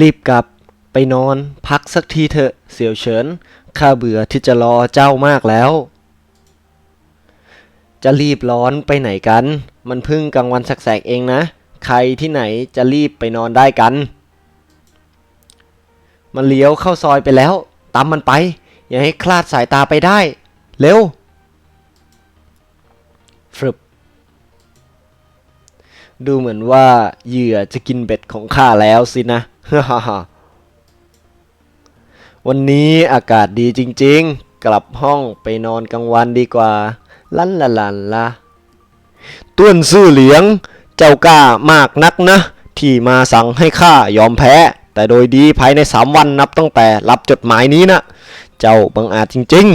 รีบกลับไปนอนพักสักทีเถอะเสี่ยวเฉินข้าเบื่อที่จะรอเจ้ามากแล้ว จะรีบร้อนไปไหนกัน มันพิ่งกลางวันแสกเองนะ ใครที่ไหนจะรีบไปนอนได้กัน มันเลี้ยวเข้าซอยไปแล้ว ตามมันไป อย่าให้คลาดสายตาไปได้ เร็วฟรึบดูเหมือนว่าเหยื่อจะกินเบ็ดของข้าแล้วสินะ วันนี้อากาศดีจริงๆ กลับห้องไปนอนกลางวันดีกว่า ลันละลันละต้วนซื่อเหลียง เจ้ากล้ามากนักนะ ที่มาสั่งให้ข้ายอมแพ้ แต่โดยดีภายในสามวันนับตั้งแต่รับจดหมายนี้นะ เจ้าบังอาจจริง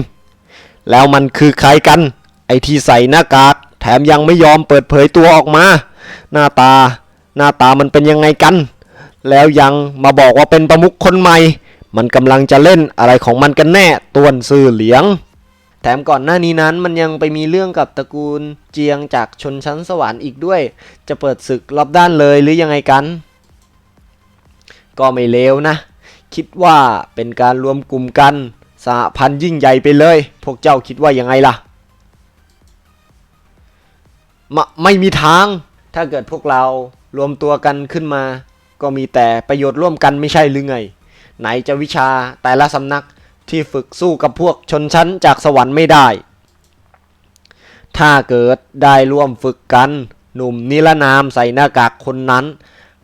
ๆ แล้วมันคือใครกัน ไอที่ใส่หน้ากาก แถมยังไม่ยอมเปิดเผยตัวออกมา หน้าตา หน้าตามันเป็นยังไงกัน แล้วยังมาบอกว่าเป็นประมุขคนใหม่ มันกำลังจะเล่นอะไรของมันกันแน่ตวนซื่อเหลียง แถมก่อนหน้านี้นั้นมันยังไปมีเรื่องกับตระกูลเจียงจากชนชั้นสวรรค์อีกด้วย จะเปิดศึกรอบด้านเลยหรือยังไงกัน ก็ไม่เลวนะ คิดว่าเป็นการรวมกลุ่มกันสหพันธ์ยิ่งใหญ่ไปเลย พวกเจ้าคิดว่ายังไงล่ะมะไม่มีทาง ถ้าเกิดพวกเรารวมตัวกันขึ้นมา ก็มีแต่ประโยชน์ร่วมกันไม่ใช่หรือไง ไหนจะวิชาแต่ละสำนักที่ฝึกสู้กับพวกชนชั้นจากสวรรค์ไม่ได้ ถ้าเกิดได้ร่วมฝึกกัน หนุ่มนิรนามใส่หน้ากากคนนั้น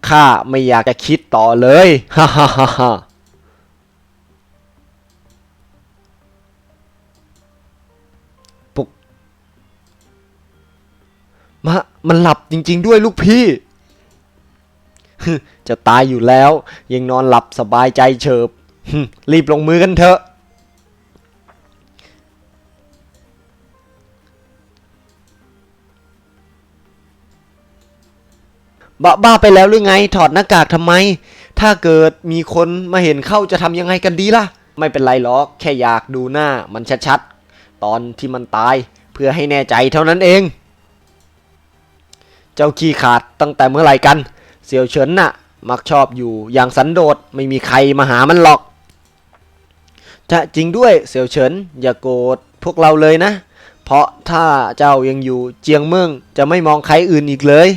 ข้าไม่อยากจะคิดต่อเลยฮ่าฮ่าฮ่าฮ่าปุกมะมันหลับจริง ๆ ด้วยลูกพี่ จะตายอยู่แล้ว ยังนอนหลับสบายใจเฉิบ รีบลงมือกันเถอะ บ้าบ้าไปแล้วหรือไง ถอดหน้ากากทำไม ถ้าเกิดมีคนมาเห็นเข้าจะทำยังไงกันดีล่ะ ไม่เป็นไรหรอก แค่อยากดูหน้ามันชัดๆ ตอนที่มันตายเพื่อให้แน่ใจเท่านั้นเอง เจ้าขี้ขาดตั้งแต่เมื่อไหร่กัน เสี่ยวเฉินน่ะ มักชอบอยู่อย่างสันโดษไม่มีใครมาหามันหรอก จะจริงด้วยเสี่ยวเฉินอย่าโกรธพวกเราเลยนะ เพราะถ้าเจ้ายังอยู่เจียงเมืองจะไม่มองใครอื่นอีกเลย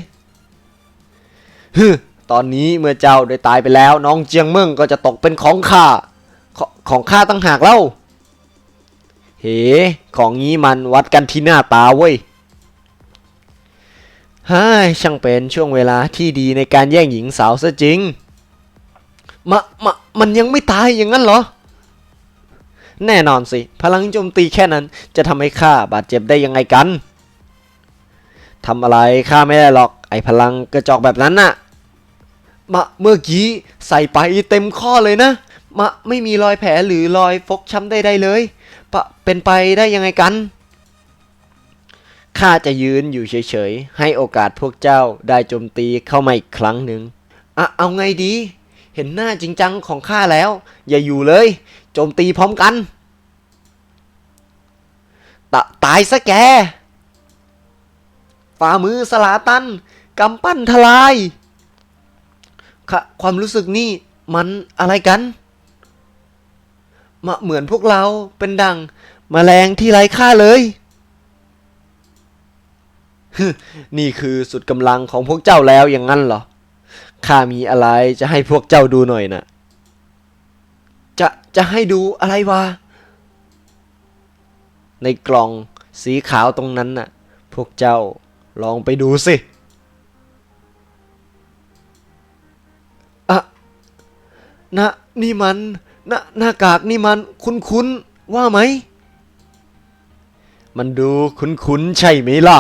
ฮึตอนนี้เมื่อเจ้าได้ตายไปแล้ว น้องเจียงเมืองก็จะตกเป็นของข้าขของข้าตั้งหากเล่า เฮ้ ของงี้มันวัดกันที่หน้าตาเว้ย ฮ่ายช่างเป็นช่วงเวลาที่ดีในการแย่งหญิงสาวซะจริง มะ มะ มันยังไม่ตายอย่างนั้นเหรอ แน่นอนสิ พลังโจมตีแค่นั้นจะทำให้ข้าบาดเจ็บได้ยังไงกันทำอะไรข้าไม่ได้หรอก ไอพลังกระจอกแบบนั้นน่ะ มะ เมื่อกี้ใส่ไปเต็มข้อเลยนะ มะ ไม่มีรอยแผลหรือรอยฟกช้ำใดๆเลยปะเป็นไปได้ยังไงกัน ข้าจะยืนอยู่เฉยๆ ให้โอกาสพวกเจ้าได้โจมตีเข้ามาอีกครั้งหนึ่งอะเอาไงดี เห็นหน้าจริงจังของข้าแล้ว อย่าอยู่เลย โจมตีพร้อมกัน ตตายซะแก ฝ่ามือสลาตันกำปั้นทลายค่ะความรู้สึกนี่มันอะไรกันมาเหมือนพวกเราเป็นดังมแมลงที่ไร้ค่าเลย นี่คือสุดกำลังของพวกเจ้าแล้วอย่างนั้นเหรอ ข้ามีอะไรจะให้พวกเจ้าดูหน่อยนะจะจะให้ดูอะไรวะ ในกล่องสีขาวตรงนั้นน่ะ พวกเจ้าลองไปดูสิอะนะนี่มันนะหน้ากากนี่มันคุ้นๆว่าไหม มันดูคุ้นๆใช่ไหมล่ะ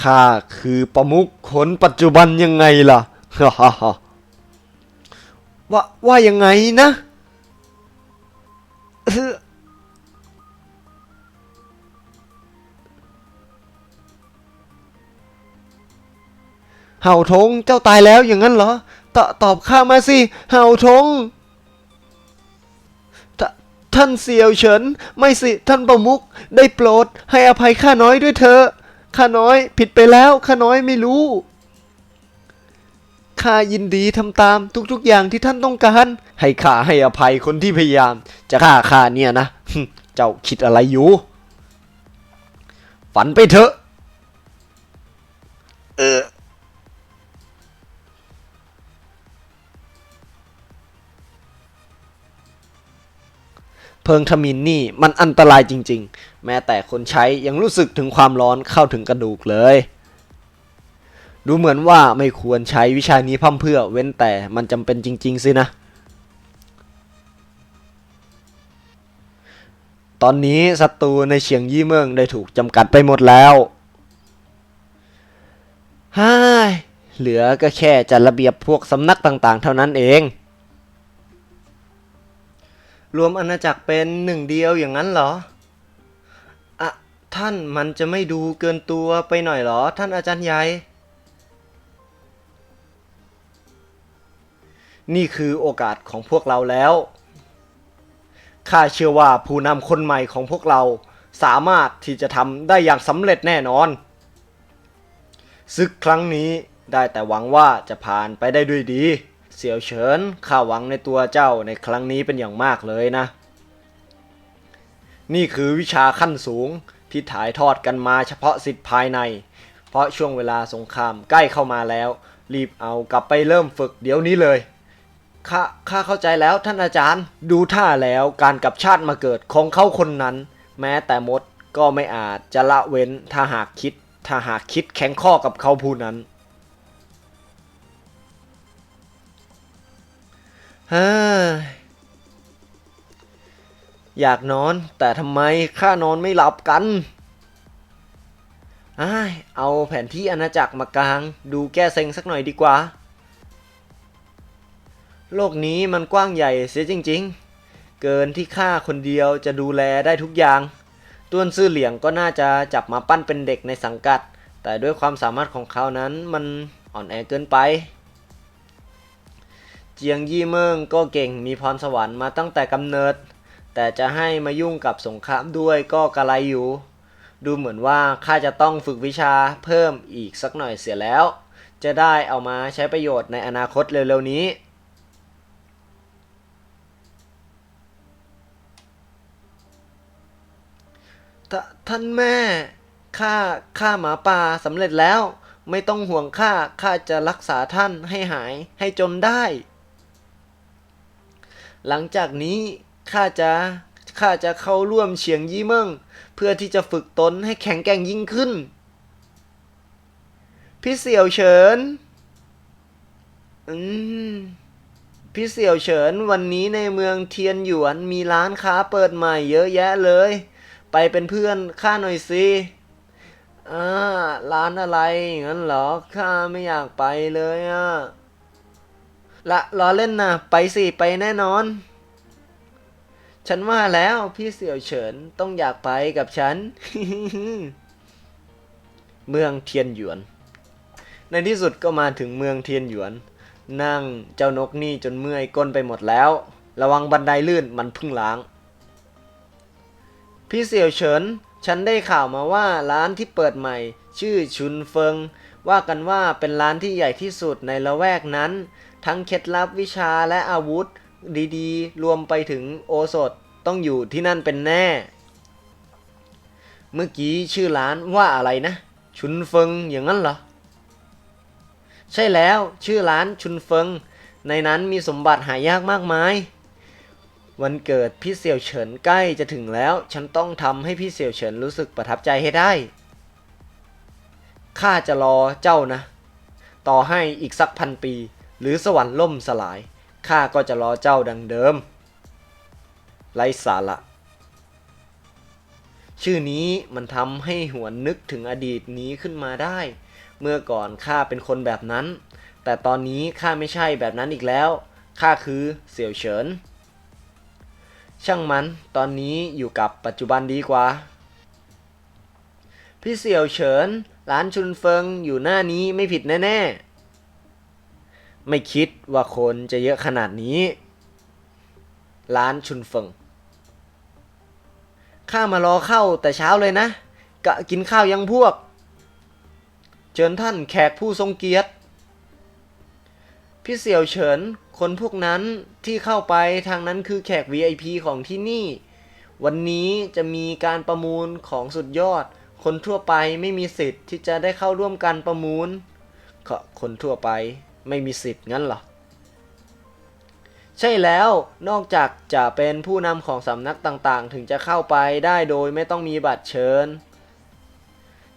ข้าคือประมุขคนปัจจุบันยังไงล่ะฮ่าฮ่าว่าว่ายังไงนะเอ่อเห่าทงเจ้าตายแล้วอย่างนั้นเหรอตตอบข้ามาสิเห่าทงทท่านเสี่ยวเฉิน ไม่สิท่านประมุขได้โปรดให้อภัยข้าน้อยด้วยเถอะ ข้าน้อย ผิดไปแล้วข้าน้อยไม่รู้ข้ายินดีทำตามทุกๆอย่างที่ท่านต้องการ ให้ข้าให้อภัยคนที่พยายาม จะฆ่าข้าเนี่ยนะ เจ้าคิดอะไรอยู่ ฝันไปเถอะ เออ เพิงทมินนี่มันอันตรายจริง ๆ แม้แต่คนใช้ยังรู้สึกถึงความร้อนเข้าถึงกระดูกเลย ดูเหมือนว่าไม่ควรใช้วิชานี้พร่ำเพื่อเว้นแต่มันจำเป็นจริง ๆ สินะ ตอนนี้ศัตรูในเฉียงยี่เมืองได้ถูกจำกัดไปหมดแล้วฮ่ายเหลือก็แค่จัดระเบียบพวกสำนักต่างๆ เท่านั้นเอง รวมอาณาจักรเป็นหนึ่งเดียวอย่างนั้นเหรอ ท่านมันจะไม่ดูเกินตัวไปหน่อยเหรอ ท่านอาจารย์ใหญ่ นี่คือโอกาสของพวกเราแล้ว ข้าเชื่อว่าผู้นำคนใหม่ของพวกเราสามารถที่จะทำได้อย่างสำเร็จแน่นอน ศึกครั้งนี้ได้แต่หวังว่าจะผ่านไปได้ด้วยดี เสี่ยวเฉินข้าหวังในตัวเจ้าในครั้งนี้เป็นอย่างมากเลยนะ นี่คือวิชาขั้นสูง ที่ถ่ายทอดกันมาเฉพาะสิทธิภายใน เพราะช่วงเวลาสงครามใกล้เข้ามาแล้ว รีบเอากลับไปเริ่มฝึกเดี๋ยวนี้เลยข้าข้าเข้าใจแล้วท่านอาจารย์ดูท่าแล้วการกลับชาติมาเกิดของเขาคนนั้น แม้แต่มดก็ไม่อาจจะละเว้นถ้าหากคิด ถ้าหากคิดแข็งข้อกับเขาผู้นั้นเฮ้ย อยากนอนแต่ทำไมข้านอนไม่หลับกันอ้ายเอาแผนที่อาณาจักรมากลาง ดูแก้เซ็งสักหน่อยดีกว่า โลกนี้มันกว้างใหญ่เสียจริง ๆ เกินที่ข้าคนเดียวจะดูแลได้ทุกอย่างต้วนซื่อเหลียงก็น่าจะจับมาปั้นเป็นเด็กในสังกัด แต่ด้วยความสามารถของเขานั้นมันอ่อนแอเกินไป เจียงยี่เมิงก็เก่งมีพรสวรรค์มาตั้งแต่กำเนิด แต่จะให้มายุ่งกับสงครามด้วยก็กระไรอยู่ ดูเหมือนว่าข้าจะต้องฝึกวิชาเพิ่มอีกสักหน่อยเสียแล้ว จะได้เอามาใช้ประโยชน์ในอนาคตเร็วๆนี้ทท่านแม่ข้าข้าหมาป่าสำเร็จแล้ว ไม่ต้องห่วงข้าข้าจะรักษาท่านให้หายให้จนได้ หลังจากนี้ ข้าจะข้าจะเข้าร่วมเฉียงยี่เมิงเพื่อที่จะฝึกตนให้แข็งแกร่งยิ่งขึ้น พี่เสี่ยวเฉิน อืม พี่เสี่ยวเฉินวันนี้ในเมืองเทียนหยวนมีร้านค้าเปิดใหม่เยอะแยะเลย ไปเป็นเพื่อนข้าหน่อยสิอ่าร้านอะไรงั้นเหรอข้าไม่อยากไปเลยอะละล้อเล่นนะไปสิไปแน่นอน ฉันว่าแล้วพี่เสี่ยวเฉินต้องอยากไปกับฉัน เมืองเทียนหยวน ในที่สุดก็มาถึงเมืองเทียนหยวน นั่งเจ้านกนี่จนเมื่อยก้นไปหมดแล้ว ระวังบันไดลื่นมันพึ่งล้าง พี่เสี่ยวเฉิน ฉันได้ข่าวมาว่าร้านที่เปิดใหม่ ชื่อชุนเฟิง ว่ากันว่าเป็นร้านที่ใหญ่ที่สุดในละแวกนั้น ทั้งเคล็ดลับวิชาและอาวุธ ดีๆ รวมไปถึงโอสถต้องอยู่ที่นั่นเป็นแน่ เมื่อกี้ชื่อร้านว่าอะไรนะ ชุนเฟิงอย่างนั้นเหรอ ใช่แล้วชื่อร้านชุนเฟิง ในนั้นมีสมบัติหายากมากมาย วันเกิดพี่เสี่ยวเฉินใกล้จะถึงแล้ว ฉันต้องทำให้พี่เสี่ยวเฉินรู้สึกประทับใจให้ได้ ข้าจะรอเจ้านะ ต่อให้อีกสักพันปี หรือสวรรค์ล่มสลาย ข้าก็จะรอเจ้าดังเดิม ไร้สาระ ชื่อนี้มันทำให้หวนนึกถึงอดีตนี้ขึ้นมาได้ เมื่อก่อนข้าเป็นคนแบบนั้น แต่ตอนนี้ข้าไม่ใช่แบบนั้นอีกแล้ว ข้าคือเสี่ยวเฉิน ช่างมัน ตอนนี้อยู่กับปัจจุบันดีกว่า พี่เสี่ยวเฉิน ร้านชุนเฟิงอยู่หน้านี้ไม่ผิดแน่ ๆ ไม่คิดว่าคนจะเยอะขนาดนี้ ร้านชุนเฟิง ข้ามารอเข้าแต่เช้าเลยนะ กะกินข้าวยังพวกเชิญท่านแขกผู้ทรงเกียรติ พี่เสี่ยวเฉิน คนพวกนั้นที่เข้าไปทางนั้นคือแขก VIP ของที่นี่ วันนี้จะมีการประมูลของสุดยอด คนทั่วไปไม่มีสิทธิ์ที่จะได้เข้าร่วมการประมูลคนทั่วไป ไม่มีสิทธิ์งั้นเหรอ ใช่แล้วนอกจากจะเป็นผู้นำของสำนักต่างๆ ถึงจะเข้าไปได้โดยไม่ต้องมีบัตรเชิญ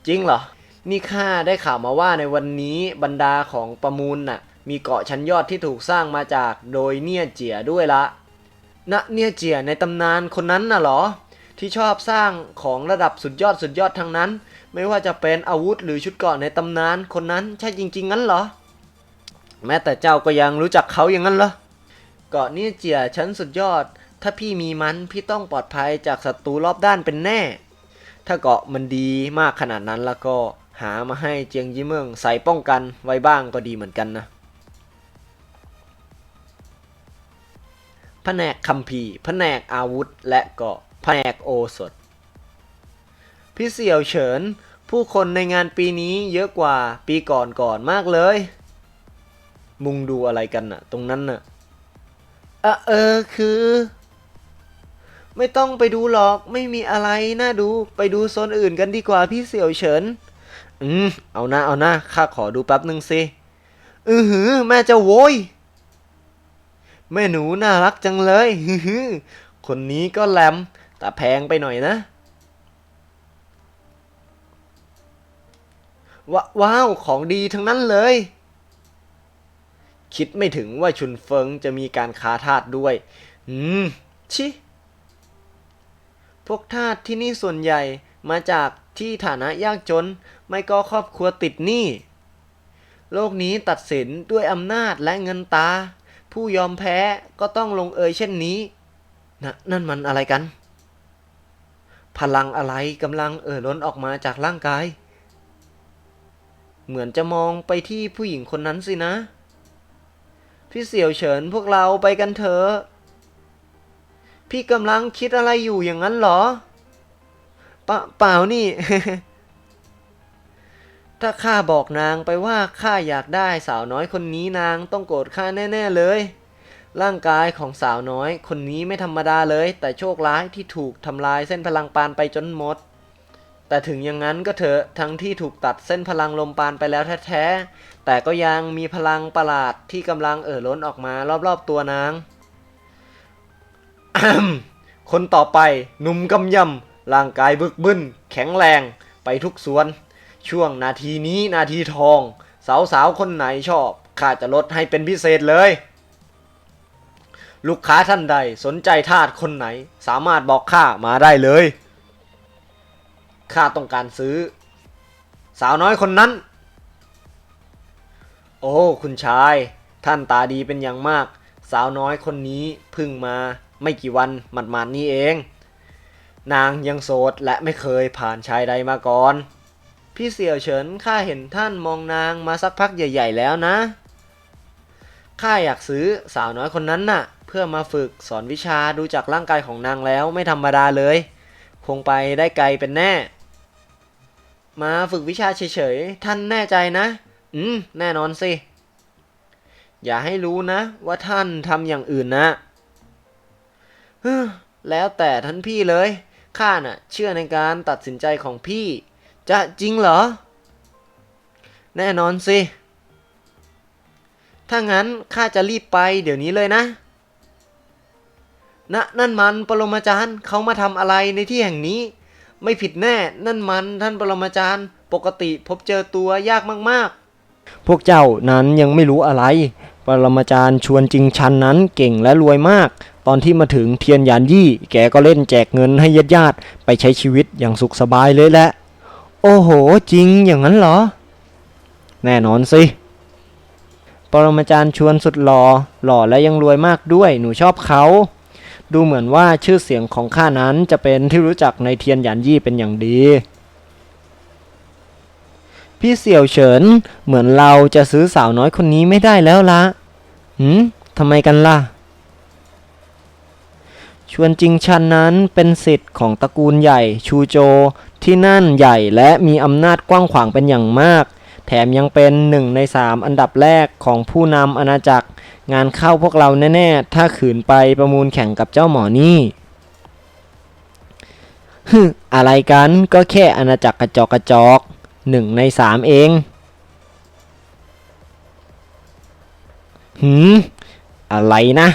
จริงเหรอ นี่ข้าได้ข่าวมาว่าในวันนี้บรรดาของประมูลน่ะ มีเกาะชั้นยอดที่ถูกสร้างมาจากโดยเนี่ยเจียด้วยละณเนี่ยเจียในตำนานคนนั้นน่ะเหรอ ที่ชอบสร้างของระดับสุดยอดสุดยอดทั้งนั้น ไม่ว่าจะเป็นอาวุธหรือชุดเกราะในตำนานคนนั้นใช่จริง ๆ งั้นเหรอ แม้แต่เจ้าก็ยังรู้จักเขาอย่างนั้นเหรอเกาะนี่ยเจียชั้นสุดยอด ถ้าพี่มีมันพี่ต้องปลอดภัยจากศัตรูรอบด้านเป็นแน่ ถ้าเกาะมันดีมากขนาดนั้นแล้วก็หามาให้เจียงยี่เมืองใส่ป้องกันไว้บ้างก็ดีเหมือนกันนะแผนกคัมภีร์แผนกอาวุธและก็แผนกโอสถ พี่เสี่ยวเฉิน ผู้คนในงานปีนี้เยอะกว่าปีก่อนก่อนมากเลย มุงดูอะไรกันน่ะตรงนั้นน่ะอะเออคือ ไม่ต้องไปดูหรอกไม่มีอะไรน่าดูไปดูโซนอื่นกันดีกว่าพี่เสี่ยวเฉิน อืม เอานะเอานะข้าขอดูแป๊บหนึ่งสิอือหือ แม่เจะโวยแม่หนูน่ารักจังเลยฮือหือคนนี้ก็แหลมแต่แพงไปหน่อยนะวะว้าว ของดีทั้งนั้นเลย คิดไม่ถึงว่าชุนเฟิงจะมีการค้าทาสด้วย อืม ชิ พวกทาสที่นี่ส่วนใหญ่มาจากที่ฐานะยากจน ไม่ก็ครอบครัวติดหนี้ โลกนี้ตัดสินด้วยอำนาจและเงินตา ผู้ยอมแพ้ก็ต้องลงเอยเช่นนี้นะนั่นมันอะไรกัน พลังอะไรกำลังเอ่อล้นออกมาจากร่างกาย เหมือนจะมองไปที่ผู้หญิงคนนั้นสินะ พี่เสี่ยวเฉินพวกเราไปกันเถอะ พี่กำลังคิดอะไรอยู่อย่างนั้นเหรอปเปล่านี่ ถ้าข้าบอกนางไปว่าข้าอยากได้สาวน้อยคนนี้นางต้องโกรธข้าแน่ ๆ เลย ร่างกายของสาวน้อยคนนี้ไม่ธรรมดาเลย แต่โชคร้ายที่ถูกทำลายเส้นพลังปานไปจนหมด แต่ถึงอย่างนั้นก็เถอะทั้งที่ถูกตัดเส้นพลังลมปานไปแล้วแท้ๆ แต่ก็ยังมีพลังประหลาดที่กำลังเอ่อล้นออกมารอบๆตัวนาง คนต่อไปหนุ่มกำยำร่างกายบึกบึนแข็งแรงไปทุกส่วน ช่วงนาทีนี้นาทีทอง สาวๆคนไหนชอบข้าจะลดให้เป็นพิเศษเลย ลูกค้าท่านใดสนใจทาสคนไหน สามารถบอกข้ามาได้เลย ข้าต้องการซื้อ สาวน้อยคนนั้น โอ้ คุณชาย ท่านตาดีเป็นอย่างมาก สาวน้อยคนนี้เพึ่งมาไม่กี่วันหมาดๆนี้เอง นางยังโสดและไม่เคยผ่านชายใดมาก่อน พี่เสี่ยวเฉินข้าเห็นท่านมองนางมาสักพักใหญ่ ๆ แล้วนะข้าอยากซื้อสาวน้อยคนนั้นน่ะ เพื่อมาฝึกสอนวิชาดูจากร่างกายของนางแล้วไม่ธรรมดาเลย คงไปได้ไกลเป็นแน่ มาฝึกวิชาเฉยๆ ท่านแน่ใจนะ อืม แน่นอนสิ อย่าให้รู้นะ ว่าท่านทำอย่างอื่นนะแล้วแต่ท่านพี่เลย ข้าน่ะ เชื่อในการตัดสินใจของพี่ จะจริงเหรอ แน่นอนสิ ถ้างั้นข้าจะรีบไปเดี๋ยวนี้เลยนะนะนั่นมันปรมาจารย์เขามาทำอะไรในที่แห่งนี้ ไม่ผิดแน่ นั่นมันท่านปรมาจารย์ ปกติพบเจอตัวยากมากๆ พวกเจ้านั้นยังไม่รู้อะไร ปรมาจารย์ชวนจริงชันนั้นเก่งและรวยมาก ตอนที่มาถึงเทียนหยานยี่ แกก็เล่นแจกเงินให้ญาติญาติไปใช้ชีวิตอย่างสุขสบายเลยแหละ โอ้โห จริงอย่างนั้นเหรอ แน่นอนสิ ปรมาจารย์ชวนสุดหล่อ หล่อและยังรวยมากด้วย หนูชอบเขา ดูเหมือนว่าชื่อเสียงของข้านั้นจะเป็นที่รู้จักในเทียนหยานยี่เป็นอย่างดี พี่เสี่ยวเฉิน เหมือนเราจะซื้อสาวน้อยคนนี้ไม่ได้แล้วละหืมทำไมกันล่ะ ชวนจิงชันนั้นเป็นสิทธิ์ของตระกูลใหญ่ชูโจ ที่นั่นใหญ่และมีอำนาจกว้างขวางเป็นอย่างมาก แถมยังเป็นหนึ่งในสามอันดับแรกของผู้นำอาณาจักร งานเข้าพวกเราแน่ๆ ถ้าขืนไปประมูลแข่งกับเจ้าหมอนี่ฮึอะไรกันก็แค่อาณาจักรกระจอกกระจอกหนึ่งในสามเองหืมอะไรนะ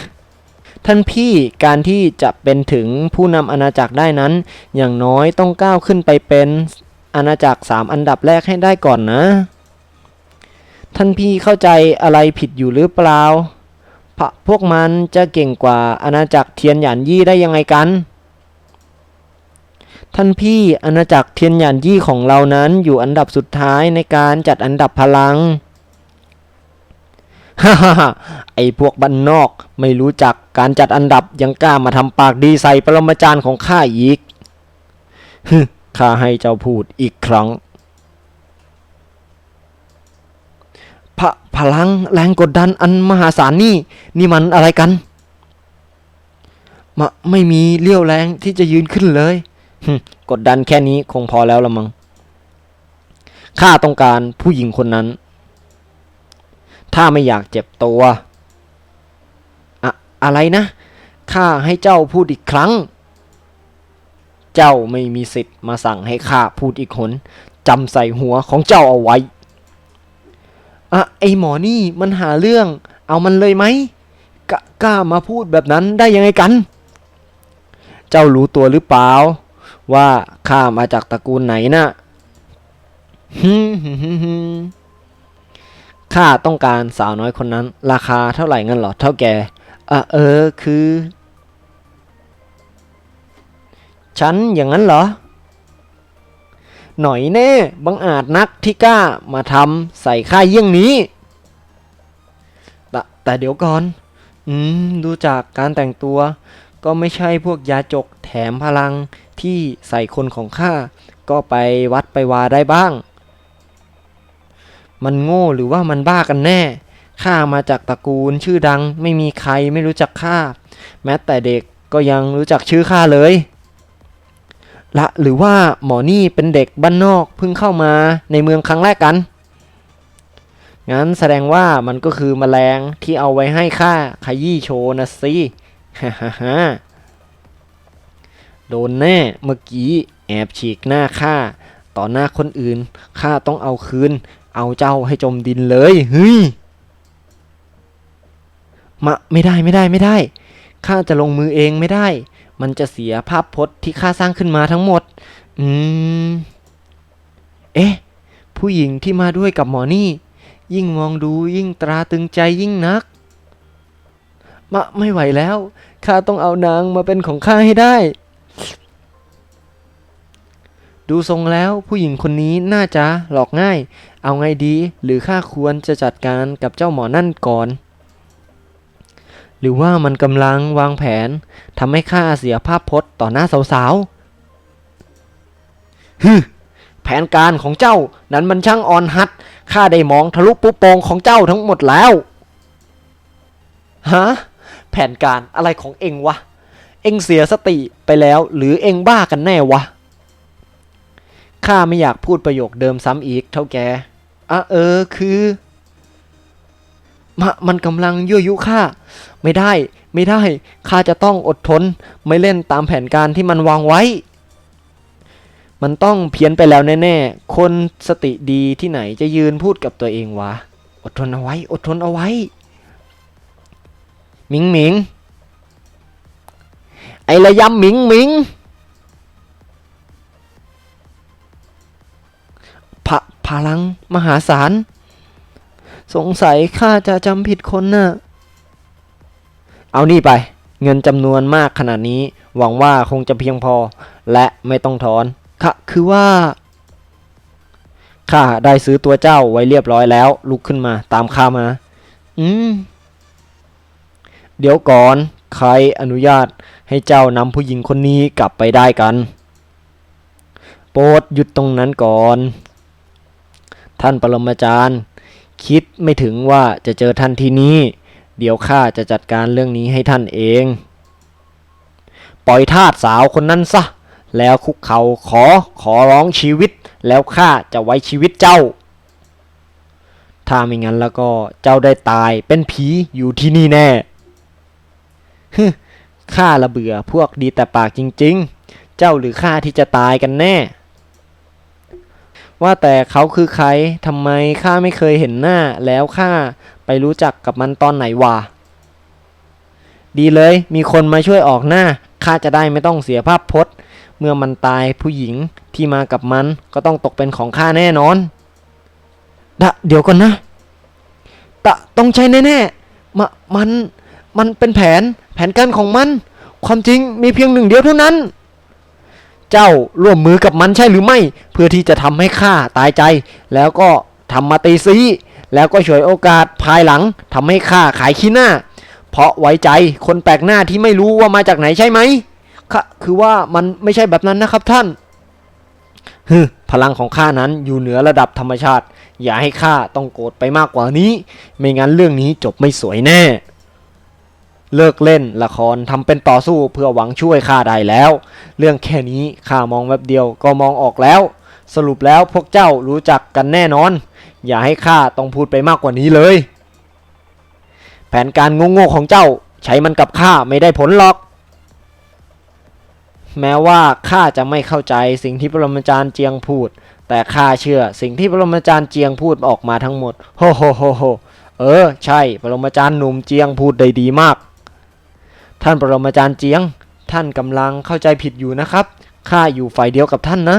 ท่านพี่การที่จะเป็นถึงผู้นำอาณาจักรได้นั้น อย่างน้อยต้องก้าวขึ้นไปเป็นอาณาจักรสามอันดับแรกให้ได้ก่อนนะ ท่านพี่เข้าใจอะไรผิดอยู่หรือเปล่าพะพวกมันจะเก่งกว่าอาณาจักรเทียนหยานยี่ได้ยังไงกัน ท่านพี่อาณาจักรเทียนหยานยี่ของเรานั้นอยู่อันดับสุดท้ายในการจัดอันดับพลัง ฮ่าฮ่าไอพวกบ้านนอกไม่รู้จักการจัดอันดับยังกล้ามาทำปากดีใส่ปรมาจารย์ของข้าอีกฮึข้าให้เจ้าพูดอีกครั้ง พลังแรงกดดันอันมหาศาลนี่ นี่มันอะไรกันมะไม่มีเลี้ยวแรงที่จะยืนขึ้นเลย กดดันแค่นี้คงพอแล้วละมัง้งข้าต้องการผู้หญิงคนนั้น ถ้าไม่อยากเจ็บตัว อะอะไรนะ ข้าให้เจ้าพูดอีกครั้ง เจ้าไม่มีสิทธิ์มาสั่งให้ข้าพูดอีกหนจำใส่หัวของเจ้าเอาไว้ อะไอหมอนี่มันหาเรื่อง เอามันเลยไหมกกล้ามาพูดแบบนั้นได้ยังไงกัน เจ้ารู้ตัวหรือเปล่า ว่าข้ามาจากตระกูลไหนนะ่ะข้าต้องการสาวน้อยคนนั้น ราคาเท่าไหร่เงินหรอเท่าแกอะเออคือ ฉันอย่างนั้นเหรอ หน่อยแน่บังอาจนักที่กล้ามาทำใส่ข้าเยี่ยงนี้ แต่แต่เดี๋ยวก่อน อืม ดูจากการแต่งตัว ก็ไม่ใช่พวกยาจกแถมพลังที่ใส่คนของข้า ก็ไปวัดไปวาได้บ้าง มันโง่หรือว่ามันบ้ากันแน่ ข้ามาจากตระกูลชื่อดัง ไม่มีใครไม่รู้จักข้า แม้แต่เด็กก็ยังรู้จักชื่อข้าเลย ละหรือว่าหมอนี่เป็นเด็กบ้านนอกเพิ่งเข้ามาในเมืองครั้งแรกกัน งั้นแสดงว่ามันก็คือมแมลงที่เอาไว้ให้ข้าขยี้โชว์นะสิฮ่าฮ่าฮ่าโดนแน่เมื่อกี้แอบฉีกหน้าข้าต่อหน้าคนอื่นข้าต้องเอาคืน เอาเจ้าให้จมดินเลยเฮ้ยมาไม่ได้ไม่ได้ไม่ได้ข้าจะลงมือเองไม่ได้ มันจะเสียภาพพจน์ที่ข้าสร้างขึ้นมาทั้งหมด อืม เอ๊ะ ผู้หญิงที่มาด้วยกับหมอนี่ ยิ่งมองดูยิ่งตราตึงใจยิ่งนักมาไม่ไหวแล้ว ข้าต้องเอานางมาเป็นของข้าให้ได้ ดูทรงแล้วผู้หญิงคนนี้น่าจะหลอกง่าย เอาไงดี หรือข้าควรจะจัดการกับเจ้าหมอนั่นก่อน รือว่ามันกำลังวางแผนทำให้ข้าเสียภาพพจน์ต่อหน้าสาวๆฮึแผนการของเจ้านั้นมันช่างอ่อนหัดข้าได้มองทะลุปุโปงของเจ้าทั้งหมดแล้วฮะแผนการอะไรของเองวะ เองเสียสติไปแล้วหรือเองบ้ากันแน่วะข้าไม่อยากพูดประโยคเดิมซ้ำอีกเท่าแกอะเออคือ มะมันกำลังยั่วยุข้าไม่ได้ไม่ได้ข้าจะต้องอดทน ไม่เล่นตามแผนการที่มันวางไว้ มันต้องเพี้ยนไปแล้วแน่ๆ คนสติดีที่ไหนจะยืนพูดกับตัวเองวะ อดทนเอาไว้ อดทนเอาไว้หมิงหมิงไอระยำหมิงหมิงพะพลังมหาศาล สงสัยข้าจะจำผิดคนน่ะ เอานี่ไป เงินจำนวนมากขนาดนี้ หวังว่าคงจะเพียงพอ และไม่ต้องถอนค่ะคือว่าข้าได้ซื้อตัวเจ้าไว้เรียบร้อยแล้ว ลุกขึ้นมาตามข้ามา อืม เดี๋ยวก่อน ใครอนุญาตให้เจ้านำผู้หญิงคนนี้กลับไปได้กัน โปรดหยุดตรงนั้นก่อน ท่านปรมาจารย์ คิดไม่ถึงว่าจะเจอท่านที่นี่ เดี๋ยวข้าจะจัดการเรื่องนี้ให้ท่านเอง ปล่อยทาสสาวคนนั้นซะ แล้วคุกเขาขอขอร้องชีวิต แล้วข้าจะไว้ชีวิตเจ้า ถ้าไม่งั้นแล้วก็เจ้าได้ตายเป็นผีอยู่ที่นี่แน่ฮึข้าละเบื่อพวกดีแต่ปากจริง ๆ เจ้าหรือข้าที่จะตายกันแน่ ว่าแต่เขาคือใครทำไมข้าไม่เคยเห็นหน้าแล้วข้าไปรู้จักกับมันตอนไหนวะดีเลย มีคนมาช่วยออกหน้าข้าจะได้ไม่ต้องเสียภาพพจน์ เมื่อมันตายผู้หญิงที่มากับมันก็ต้องตกเป็นของข้าแน่นอนดะเดี๋ยวก่อนนะตะต้องใช่แน่ๆมะมัน มันเป็นแผน แผนการของมัน ความจริงมีเพียงหนึ่งเดียวเท่านั้น เจ้าร่วมมือกับมันใช่หรือไม่ เพื่อที่จะทำให้ข้าตายใจ แล้วก็ทำมาตีซีแล้วก็ฉวยโอกาสภายหลังทำให้ข้าขายขี้หน้า เพราะไว้ใจคนแปลกหน้าที่ไม่รู้ว่ามาจากไหนใช่ไหมค่ะคือว่ามันไม่ใช่แบบนั้นนะครับท่านฮึพลังของข้านั้นอยู่เหนือระดับธรรมชาติ อย่าให้ข้าต้องโกรธไปมากกว่านี้ ไม่งั้นเรื่องนี้จบไม่สวยแน่ เลิกเล่นละครทำเป็นต่อสู้เพื่อหวังช่วยข้าได้แล้ว เรื่องแค่นี้ข้ามองแวบเดียวก็มองออกแล้ว สรุปแล้วพวกเจ้ารู้จักกันแน่นอน อย่าให้ข้าต้องพูดไปมากกว่านี้เลย แผนการโง่ๆของเจ้าใช้มันกับข้าไม่ได้ผลหรอก แม้ว่าข้าจะไม่เข้าใจสิ่งที่ปรมาจารย์เจียงพูด แต่ข้าเชื่อสิ่งที่ปรมาจารย์เจียงพูดออกมาทั้งหมดโฮโฮโฮโฮเออ ใช่ ปรมาจารย์หนุ่มเจียงพูดได้ดีมาก ท่านปรมาจารย์เจียง ท่านกำลังเข้าใจผิดอยู่นะครับ ข้าอยู่ฝ่ายเดียวกับท่านนะ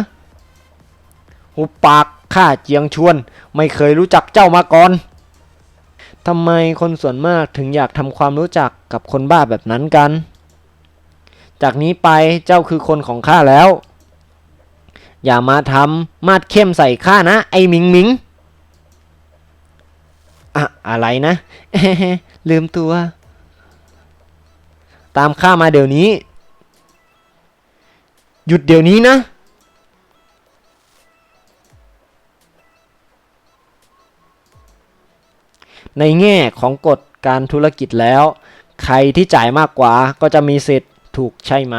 หุบปากข้าเจียงชวน ไม่เคยรู้จักเจ้ามาก่อนทำไมคนส่วนมากถึงอยากทำความรู้จักกับคนบ้าแบบนั้นกัน จากนี้ไปเจ้าคือคนของข้าแล้ว อย่ามาทำมาดเข้มใส่ข้านะ ไอ้หมิงหมิงอะอะไรนะลืมตัว ตามข้ามาเดี๋ยวนี้ หยุดเดี๋ยวนี้นะ ในแง่ของกฎการธุรกิจแล้ว ใครที่จ่ายมากกว่าก็จะมีสิทธิ์ถูกใช่ไหม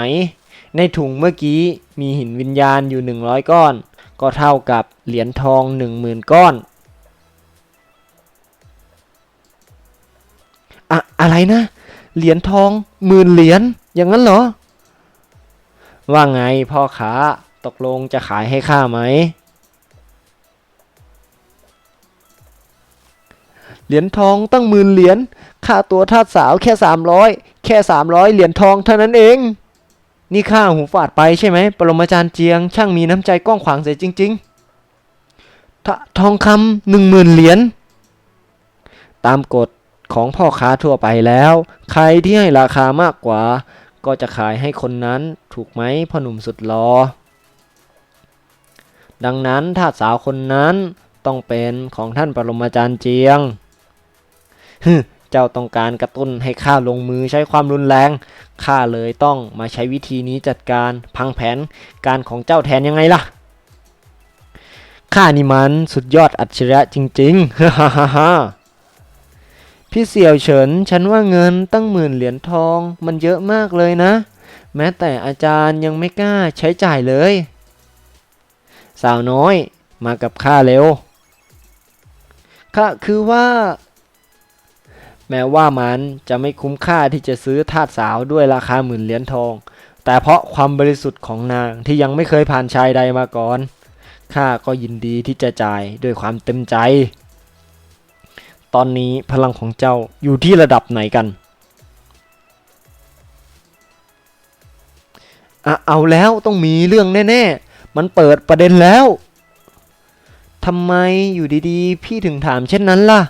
ในถุงเมื่อกี้มีหินวิญญาณอยู่ 100 ก้อน ก็เท่ากับเหรียญทอง 10,000 ก้อนอะอะไรนะ เหรียญทองหมื่นเหรียญอย่างนั้นเหรอ ว่าไงพ่อค้าตกลงจะขายให้ข้าไหมเหรียญทองตั้งหมื่นเหรียญค่าตัวทาสสาวแค่สามร้อยแค่สามร้อยเหรียญทองเท่านั้นเอง นี่ข้าหูฝาดไปใช่ไหมปรมาจารย์เจียง ช่างมีน้ำใจกว้างขวางเสียจริง ๆททองคำหนึ่งหมื่นเหรียญตามกฎ ของพ่อค้าทั่วไปแล้ว ใครที่ให้ราคามากกว่า ก็จะขายให้คนนั้นถูกไหมพ่อหนุ่มสุดหลอดังนั้นทาสาวคนนั้นต้องเป็นของท่านปรมาจารย์เจียงฮึเจ้าต้องการกระตุ้นให้ข้าลงมือใช้ความรุนแรง ข้าเลยต้องมาใช้วิธีนี้จัดการพังแผนการของเจ้าแทนยังไงล่ะ ข้านี่มันสุดยอดอัจฉริยะจริงๆฮ่าฮ่าฮ่า พี่เสี่ยวเฉิน ฉันว่าเงินตั้งหมื่นเหรียญทอง มันเยอะมากเลยนะ แม้แต่อาจารย์ยังไม่กล้าใช้จ่ายเลย สาวน้อยมากับข้าเร็วค่ะคือว่า แม้ว่ามันจะไม่คุ้มค่าที่จะซื้อทาสสาวด้วยราคาหมื่นเหรียญทอง แต่เพราะความบริสุทธิ์ของนางที่ยังไม่เคยผ่านชายใดมาก่อนข้าก็ยินดีที่จะจ่ายด้วยความเต็มใจ ตอนนี้พลังของเจ้าอยู่ที่ระดับไหนกันอะเอาแล้วต้องมีเรื่องแน่ ๆ มันเปิดประเด็นแล้วทำไมอยู่ดีๆ พี่ถึงถามเช่นนั้นล่ะ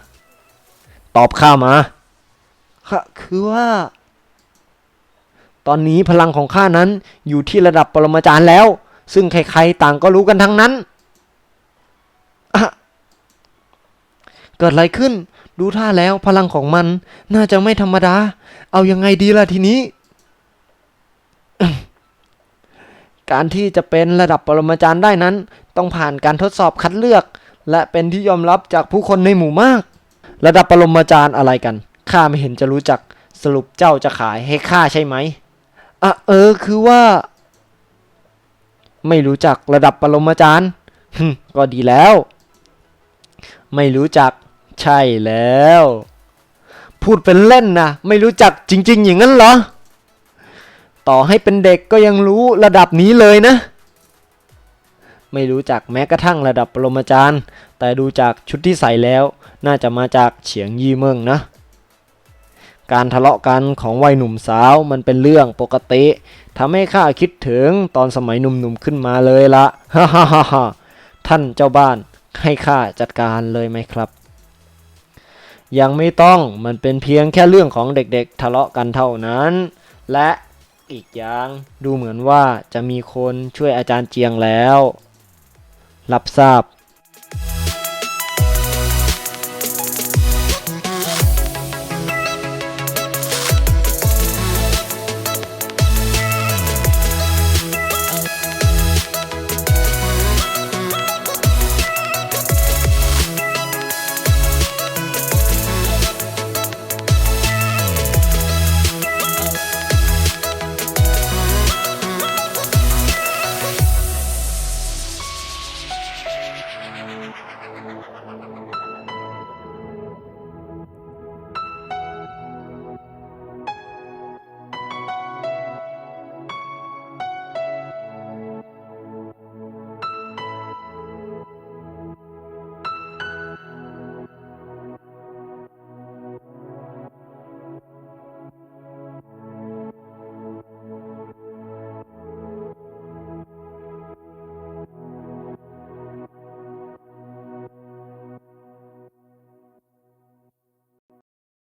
ตอบข้ามาค่ะคือว่า ตอนนี้พลังของข้านั้นอยู่ที่ระดับปรมาจารย์แล้ว ซึ่งใครๆต่างก็รู้กันทั้งนั้นอะ เกิดอะไรขึ้น ดูท่าแล้วพลังของมันน่าจะไม่ธรรมดา เอายังไงดีล่ะทีนี้ การที่จะเป็นระดับปรมาจารย์ได้นั้น ต้องผ่านการทดสอบคัดเลือก และเป็นที่ยอมรับจากผู้คนในหมู่มาก ระดับปรมาจารย์อะไรกันข้าไม่เห็นจะรู้จักสรุปเจ้าจะขายให้ข้าใช่ไหมอะเออคือว่า ไม่รู้จักระดับปรมาจารย์ก็ดีแล้ว ไม่รู้จัก ใช่แล้ว พูดเป็นเล่นนะ ไม่รู้จักจริง ๆ อย่างนั้นเหรอ ต่อให้เป็นเด็กก็ยังรู้ระดับนี้เลยนะ ไม่รู้จักแม้กระทั่งระดับปรมาจารย์ แต่ดูจากชุดที่ใส่แล้ว น่าจะมาจากเฉียงยี่เมิงนะการทะเลาะกันของวัยหนุ่มสาวมันเป็นเรื่องปกติทำให้ข้าคิดถึงตอนสมัยหนุ่มๆขึ้นมาเลยละฮ่าฮ่าฮ่าท่านเจ้าบ้านให้ข้าจัดการเลยไหมครับ ยังไม่ต้องมันเป็นเพียงแค่เรื่องของเด็กๆ ทะเลาะกันเท่านั้น และอีกอย่างดูเหมือนว่าจะมีคนช่วยอาจารย์เจียงแล้ว รับทราบ